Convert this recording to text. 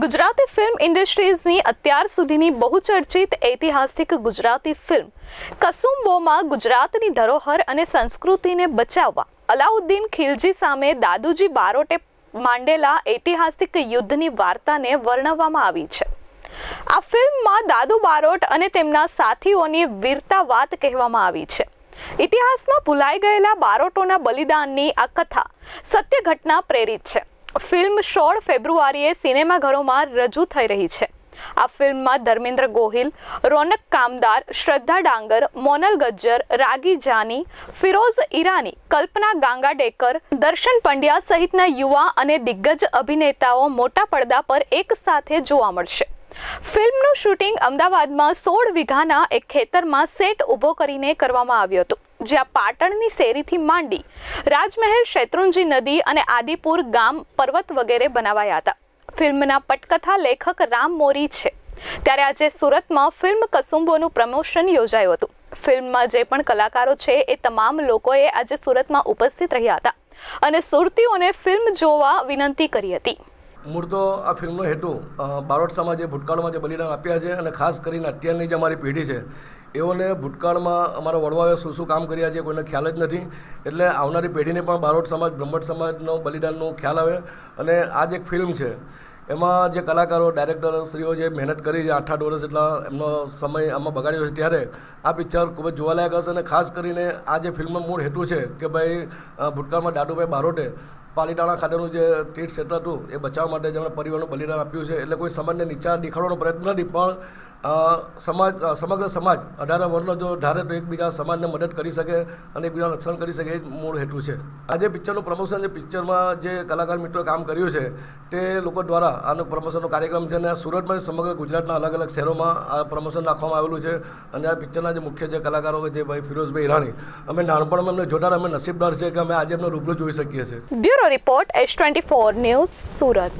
Gujarati film ઇન્ડસ્ટ્રીઝની અત્યાર સુધીની બહુચર્ચિત ઐતિહાસિક ગુજરાતી ફિલ્મ કસુંબોમાં ગુજરાતની ધરોહર અને સંસ્કૃતિને બચાવવા અલાઉદ્દીન ખિલજી સામે દાદુજી બારોટે માંડેલા ઐતિહાસિક યુદ્ધની વાર્તાને વર્ણવવામાં આવી છે. આ ફિલ્મમાં દાદુ બારોટ અને તેમના સાથીઓની વીરતા વાત કહેવામાં આવી છે. ઇતિહાસમાં ભૂલાઈ ગયેલા બારોટોના બલિદાનની આ કથા સત્ય ઘટના પ્રેરિત છે. ફિલ્મ સોળ ફેબ્રુઆરીએ સિનેમાઘરોમાં રજૂ થઈ રહી છે. આ ફિલ્મમાં ધર્મેન્દ્ર ગોહિલ, રોનક કામદાર, શ્રદ્ધા ડાંગર, મોનલ ગજ્જર, રાગી જાની, ફિરોઝ ઈરાની, કલ્પના ગાંગાડેકર, દર્શન પંડ્યા સહિતના યુવા અને દિગ્ગજ અભિનેતાઓ મોટા પડદા પર એક સાથે જોવા મળશે. ફિલ્મનું શૂટિંગ અમદાવાદમાં સોળ વીઘાના એક ખેતરમાં સેટ ઊભો કરીને કરવામાં આવ્યું હતું. જ્યાં પાટણની શેરીથી માંડી રાજમહેલ, શેત્રુંજી નદી અને આદિપુર ગામ પર્વત વગેરે બનાવાયા હતા. ફિલ્મના પટકથા લેખક રામ મોરી છે. ત્યારે આજે સુરતમાં ફિલ્મ કસુંબોનું પ્રમોશન યોજાયું હતું. ફિલ્મમાં જે પણ કલાકારો છે એ તમામ લોકોએ આજે સુરતમાં ઉપસ્થિત રહ્યા હતા અને સુરતીઓને ફિલ્મ જોવા વિનંતી કરી હતી. મૂળ તો આ ફિલ્મનો હેતુ બારોટ સમાજે ભૂતકાળમાં જે બલિદાન આપ્યા છે અને ખાસ કરીને અત્યારની જે અમારી પેઢી છે, એઓને ભૂતકાળમાં અમારા વડવાઓએ શું શું કામ કર્યા છે કોઈને ખ્યાલ જ નથી. એટલે આવનારી પેઢીને પણ બારોટ સમાજ, બ્રહ્મટ સમાજનો બલિદાનનો ખ્યાલ આવે અને આ જે એક ફિલ્મ છે, એમાં જે કલાકારો, ડાયરેક્ટર શ્રીઓ જે મહેનત કરી છે, આઠ આઠ વર્ષ એટલા એમનો સમય આમાં બગાડ્યો છે, ત્યારે આ પિક્ચર ખૂબ જ જોવાલાયક હશે અને ખાસ કરીને આ જે ફિલ્મનો મૂળ હેતુ છે કે ભાઈ ભૂતકાળમાં દાદુભાઈ બારોટે પાલીતાણા ખાતેનું જે તીર્થ ક્ષેત્ર હતું, એ બચાવવા માટે જેમણે પરિવારનું બલિદાન આપ્યું છે, એટલે કોઈ સમાજને નીચા દેખાડવાનો પ્રયત્ન નથી, પણ સમાજ સમગ્ર સમાજ અઢાર વર્ણનો જો ધારે તો એકબીજા સમાજને મદદ કરી શકે અને એકબીજાનું રક્ષણ કરી શકે એ જ મૂળ હેતુ છે. આજે પિક્ચરનું પ્રમોશન જે પિક્ચરમાં જે કલાકાર મિત્રોએ કામ કર્યું છે, તે લોકો દ્વારા આનો પ્રમોશનનો કાર્યક્રમ છે અને સુરતમાં સમગ્ર ગુજરાતના અલગ અલગ શહેરોમાં આ પ્રમોશન રાખવામાં આવેલું છે અને આ પિક્ચરના જે મુખ્ય જે કલાકારો છે ભાઈ ફિરોઝભાઈ ઈરાની અમે નાનપણમાં અમને જોતા અમે નસીબદાર છે કે અમે આજે એમને રૂબરૂ જોઈ શકીએ છીએ. Bureau report H twenty four news Surat